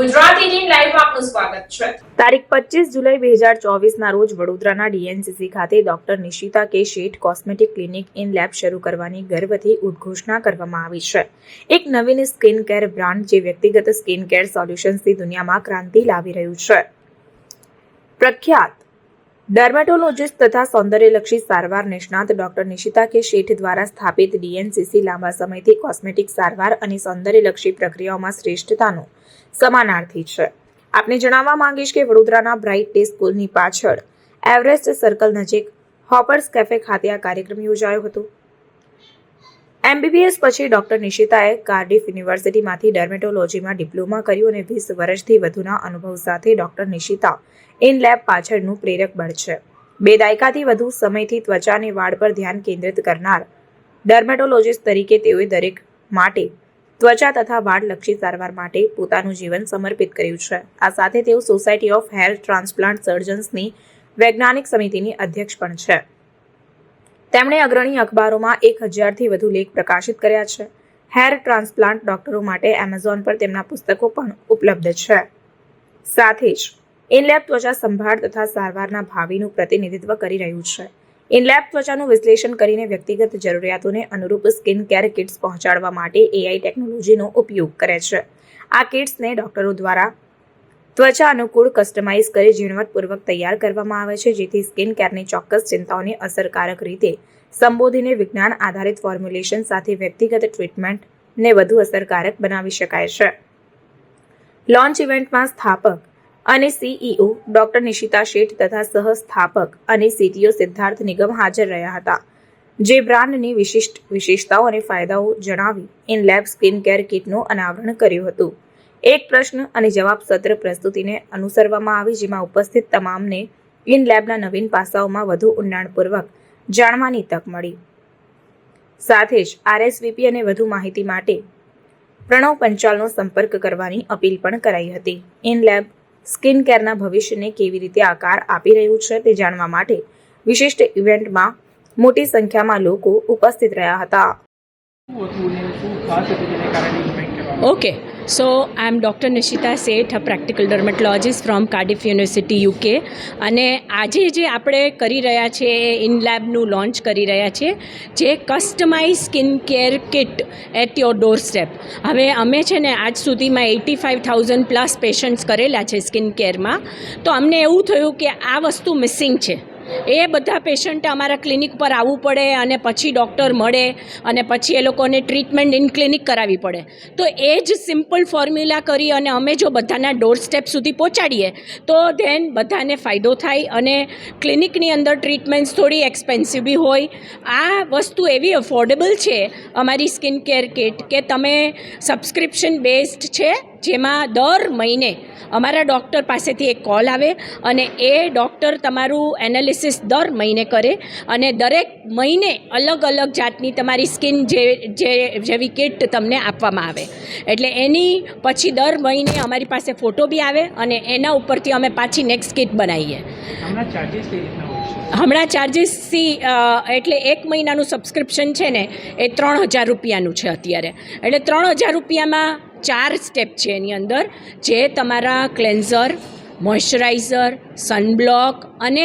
Gujarat Indian લાઈવમાં આપનું સ્વાગત છે. તારીખ પચીસ જુલાઈ બે હજાર ચોવીસના રોજ વડોદરાના ડીએનસીસી ખાતે ડોક્ટર નિશિતા કે શેઠ કોસ્મેટિક ક્લિનિક ઇન લેબ શરૂ કરવાની ગર્વથી ઉદ્ઘોષણા કરવામાં આવી છે. એક નવીન સ્કિન કેર બ્રાન્ડ જે વ્યક્તિગત સ્કિન કેર સોલ્યુશન્સથી દુનિયામાં ક્રાંતિ લાવી રહ્યું છે. પ્રખ્યાત ડર્મેટોલોજિસ્ટ તથા સૌંદર્યલક્ષી સારવાર નિષ્ણાત ડોક્ટર નિશિતા કે શેઠ દ્વારા સ્થાપિત ડીએનસીસી લાંબા સમયથી કોસ્મેટિક સારવાર અને સૌંદર્યલક્ષી પ્રક્રિયાઓમાં શ્રેષ્ઠતાનું સમાનાર્થી છે. આપને જણાવવા માંગીશ કે વડોદરાના બ્રાઇટ ડે સ્કૂલની પાછળ એવરેસ્ટ સર્કલ નજીક હોપર્સ કેફે ખાતે આ કાર્યક્રમ યોજાયો હતો. એમબીબીએસ પછી ડોક્ટર નિશિતાએ કાર્ડિફ યુનિવર્સિટીમાંથી ડર્મેટોલોજીમાં ડિપ્લોમા કર્યું અને વીસ વર્ષથી વધુના અનુભવ સાથે ડોક્ટર નિશિતા ઇન લેબ પાછળનું પ્રેરક બળ છે. બે દાયકાથી વધુ સમયથી ત્વચાની વાળ પર ધ્યાન કેન્દ્રિત કરનાર ડર્મેટોલોજિસ્ટ તરીકે તેઓએ દરેક માટે ત્વચા તથા વાળલક્ષી સારવાર માટે પોતાનું જીવન સમર્પિત કર્યું છે. આ સાથે તેઓ સોસાયટી ઓફ હેર ટ્રાન્સપ્લાન્ટ સર્જન્સની વૈજ્ઞાનિક સમિતિની અધ્યક્ષ પણ છે. તેમણે અગ્રણી અખબારોમાં એક હજારથી વધુ લેખ પ્રકાશિત કર્યા છે. હેર ટ્રાન્સપ્લાન્ટ ડોક્ટરો માટે એમેઝોન પર તેમના પુસ્તકો પણ ઉપલબ્ધ છે. સાથે જ ઇનલેબ ત્વચા સંભાળ તથા સારવારના ભાવિનું પ્રતિનિધિત્વ કરી રહ્યું છે. ઇનલેબ ત્વચાનું વિશ્લેષણ કરીને વ્યક્તિગત જરૂરિયાતોને અનુરૂપ સ્કિન કેર કિટ્સ પહોંચાડવા માટે એઆઈ ટેકનોલોજીનો ઉપયોગ કરે છે. આ કિટ્સને ડોક્ટરો દ્વારા ત્વચા અનુકૂળ, કસ્ટમાઇઝ કરી ઝીણવટપૂર્વક તૈયાર કરવામાં આવે છે, જેથી સ્કિન કેરની ચોક્કસ ચિંતાઓને અસરકારક રીતે સંબોધીને વિજ્ઞાન આધારિત ફોર્મ્યુલેશન સાથે વ્યક્તિગત ટ્રીટમેન્ટને વધુ અસરકારક બનાવી શકાય છે. લોન્ચ ઇવેન્ટમાં સ્થાપક અને સીઈઓ ડોક્ટર નિશિતા શેઠ તથા સહસ્થાપક અને સીટીઓ સિદ્ધાર્થ નિગમ હાજર રહ્યા હતા, જે બ્રાન્ડની વિશિષ્ટ વિશેષતાઓ અને ફાયદાઓ જણાવી ઇન લેબ સ્કિન કેર કિટનું અનાવરણ કર્યું હતું. એક પ્રશ્ન અને જવાબ સત્ર પ્રસ્તુતિને અનુસરવામાં આવી જેમાં ઉપસ્થિત તમામને ઇન લેબના નવીન પાસાઓમાં વધુ ઊંડાણપૂર્વક જાણવાની તક મળી. સાથે જ આરએસવીપી અને વધુ માહિતી માટે પ્રણવ પંચાલનો સંપર્ક કરવાની અપીલ પણ કરાઈ હતી. ઇન લેબ સ્કિન કેરના ભવિષ્યને કેવી રીતે આકાર આપી રહ્યું છે તે જાણવા માટે વિશિષ્ટ ઇવેન્ટમાં મોટી સંખ્યામાં લોકો ઉપસ્થિત રહ્યા હતા. શું so I'm Dr. Nishita Seth, a practical dermatologist from Cardiff University, UK. અને આજે જે આપણે કરી રહ્યા છે એ ઇનલેબનું લોન્ચ કરી રહ્યા છીએ જે customise skin care kit at your door step હવે અમે છે ને આજ સુધીમાં eighty five thousand plus patients કરેલા છે સ્કિન કેરમાં તો અમને એવું થયું કે આ વસ્તુ મિસિંગ છે એ બધા પેશન્ટ અમારા ક્લિનિક પર આવવું પડે અને પછી ડૉક્ટર મળે અને પછી એ લોકોને ટ્રીટમેન્ટ ઇન ક્લિનિક કરાવવી પડે. તો એ જ સિમ્પલ ફોર્મ્યુલા કરી અને અમે જો બધાના ડોર સ્ટેપ સુધી પહોંચાડીએ, તો ધેન બધાને ફાયદો થાય અને ક્લિનિકની અંદર ટ્રીટમેન્ટ્સ થોડી એક્સપેન્સિવ બી હોય. આ વસ્તુ એવી અફોર્ડેબલ છે, અમારી સ્કિન કેર કિટ કે તમે સબસ્ક્રિપ્શન બેઝડ છે જેમાં દર મહિને અમારા ડૉક્ટર પાસેથી એક કોલ આવે અને એ ડૉક્ટર તમારું એનાલિસિસ દર મહિને કરે અને દરેક મહિને અલગ અલગ જાતની તમારી સ્કિન જે જે જેવી કિટ તમને આપવામાં આવે. એટલે એની પછી દર મહિને અમારી પાસે ફોટો બી આવે અને એના ઉપરથી અમે પાછી નેક્સ્ટ કિટ બનાવીએ. હમણાં ચાર્જિસ ચાર્જિસથી એટલે એક મહિનાનું સબસ્ક્રિપ્શન છે ને એ ત્રણ હજાર રૂપિયાનું છે અત્યારે. એટલે ત્રણ હજાર રૂપિયામાં ચાર સ્ટેપ છે એની અંદર. જે તમારા ક્લેન્ઝર મોઇશ્ચરાઇઝર, સનબ્લોક અને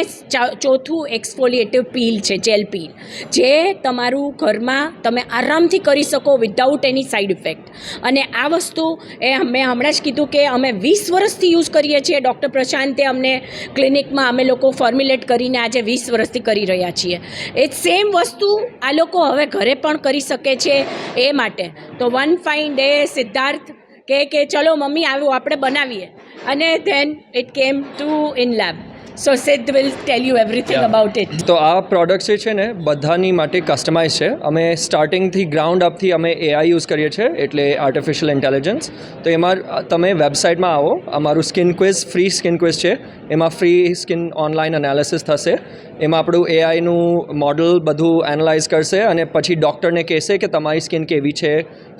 ચોથું એક્સફોલિએટિવ પીલ છે, જેલ પીલ, જે તમારું ઘરમાં તમે આરામથી કરી શકો વિધાઉટ એની સાઇડ ઇફેક્ટ અને આ વસ્તુ એ મેં હમણાં જ કીધું કે અમે વીસ વર્ષથી યુઝ કરીએ છીએ. ડૉક્ટર પ્રશાંતે અમને ક્લિનિકમાં અમે લોકો ફોર્મ્યુલેટ કરીને આજે વીસ વર્ષથી કરી રહ્યા છીએ. એ સેમ વસ્તુ આ લોકો હવે ઘરે પણ કરી શકે છે એ માટે. તો વન ફાઇન ડે સિદ્ધાર્થ કે કે ચલો મમ્મી, આવું આપણે બનાવીએ. અને then it came to in lab so Siddh will tell you everything. About it તો આ પ્રોડક્ટ્સ જે છે ને બધાની માટે કસ્ટમાઇઝ છે. અમે સ્ટાર્ટિંગથી ગ્રાઉન્ડ અપથી અમે એઆઈ યુઝ કરીએ છીએ એટલે આર્ટિફિશિયલ ઇન્ટેલિજન્સ તો એમાં તમે વેબસાઇટમાં આવો અમારું skin quiz free skin quiz છે. એમાં ફ્રી સ્કિન ઓનલાઈન એનાલિસિસ થશે. એમાં આપણું એઆઈનું મોડલ બધું એનાલાઇઝ કરશે અને પછી ડૉક્ટરને કહેશે કે તમારી સ્કિન કેવી છે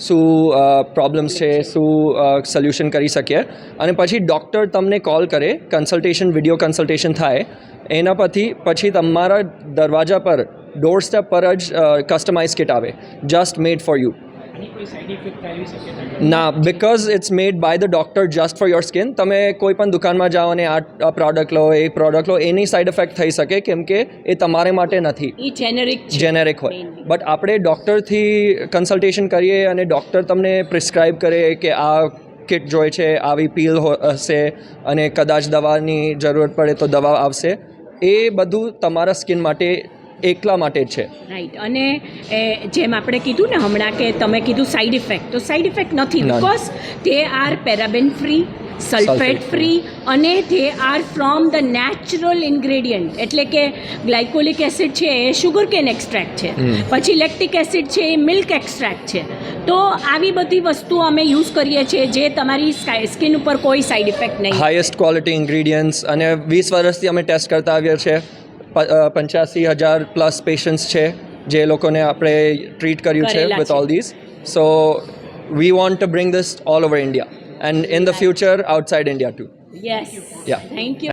શું પ્રોબ્લેમ્સ છે શું સોલ્યુશન કરી શકીએ. અને પછી ડૉક્ટર તમને કોલ કરે કન્સલ્ટેશન વીડિયો કન્સલ્ટેશન થાય એના પછી પછી તમારા દરવાજા પર ડોર સ્ટેપ પર જ કસ્ટમાઇઝ કિટ આવે. જસ્ટ મેડ ફોર યુ ના because it's made by the doctor just for your skin તમે કોઈ પણ દુકાનમાં જાઓ અને આ પ્રોડક્ટ લો એ પ્રોડક્ટ લો એની સાઈડ ઇફેક્ટ થઈ શકે કેમ કે એ તમારે માટે નથી. જેનેરિક જેનેરિક હોય. બટ આપણે ડૉક્ટરથી કન્સલ્ટેશન કરીએ અને ડૉક્ટર તમને પ્રિસ્ક્રાઇબ કરે કે આ કિટ જોઈએ છે આવી પીલ હશે અને કદાચ દવાની જરૂરત પડે તો દવા આવશે. એ બધું તમારા સ્કિન માટે એકલા માટે જ છે. રાઈટ અને એ જેમ આપણે કીધું ને હમણાં કે તમે કીધું સાઈડ ઇફેક્ટ તો સાઈડ ઇફેક્ટ નથી. બિકોઝ તે are paraben free sulphate free અને તે are from the natural ingredient એટલે કે ગ્લાયકોલિક એસિડ છે એ શુગર કેન એક્સ્ટ્રેક્ટ છે. પછી લેક્ટિક એસિડ છે એ મિલ્ક એક્સ્ટ્રેક્ટ છે. તો આવી બધી વસ્તુઓ અમે યુઝ કરીએ છીએ જે તમારી સ્કિન ઉપર કોઈ સાઇડ ઇફેક્ટ નહીં. હાઈએસ્ટ ક્વોલિટી ઇન્ગ્રીડિયન્ટ્સ અને વીસ વર્ષથી અમે ટેસ્ટ કરતા આવ્યા છે પંચ્યાસી હજાર પ્લસ પેશન્ટ્સ છે જે લોકોને આપણે ટ્રીટ કર્યું છે with all this so we want to bring this all over India and in the future outside India too. Yes. Yeah. Thank you.